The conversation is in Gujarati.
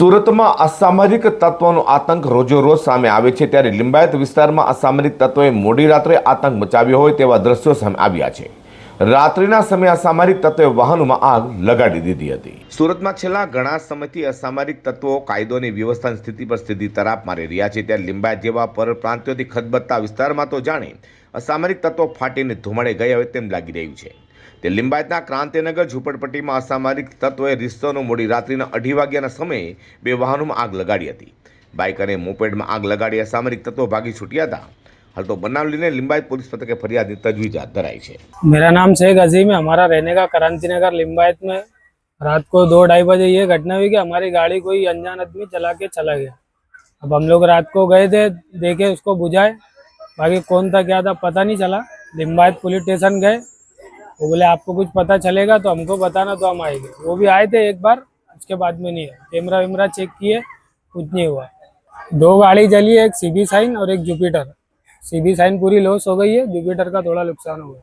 સુરતમાં અસામરિક તત્વોનો આતંક રોજેરોજ સામે આવે છે ત્યારે લિંબાયત વિસ્તારમાં અસામરિક તત્વોએ મોડી રાત્રે આતંક મચાવ્યો હોય તેવા દ્રશ્યો સામે આવ્યા છે. રાત્રિના સમયે અસામરિક તત્વોએ વાહનોમાં આગ લગાડી દીધી હતી. સુરતમાં છેલ્લા ઘણા સમયથી અસામરિક તત્વો કાયદોની વ્યવસ્થાની સ્થિતિ પર સીધી તરાપ મારી રહ્યા છે ત્યારે લિંબાયત જેવા પર પ્રાંતિયોથી ખદબદતા વિસ્તારમાં તો જાણે અસામરિક તત્વો ફાટીને ધુમાડે ગયા હોય તેમ લાગી રહ્યું છે. તે લિંબાયતના ક્રાંતિનગર ઝૂંપડપટ્ટીમાં અસામરિક તત્વોએ રિશ્તોનો મોડી રાત્રિના અઢી વાગ્યાના સમયે બે વાહનોમાં આગ લગાડી હતી બાઇક અને મોપેડમાં આગ લગાડી અસામરિક તત્વો ભાગી છૂટ્યા હતા હાલ તો બનાવ લઈને લિંબાયત પોલીસ મથકે ફરિયાદની તજવીજ હાથ ધરાઈ છે मेरा नाम शेख अजीम है हमारा रहने का क्रांति नगर लिम्बायत में रात को दो ढाई बजे ये घटना हुई कि हमारी गाड़ी कोई अनजान आदमी चला के चला गया अब हम लोग रात को गए थे देखे उसको बुझाए बाकी कौन था क्या था पता नहीं चला लिम्बायत पुलिस स्टेशन गए वो बोले, आपको कुछ पता चलेगा तो हमको बताना तो हम आएँगे. वो भी आए थे एक बार, उसके बाद में नहीं है कैमरा वैमरा चेक किए, कुछ नहीं हुआ। दो गाड़ी जली है एक सीबी साइन और एक जुपिटर सीबी साइन पूरी लॉस हो गई है जुपिटर का थोड़ा नुकसान हुआ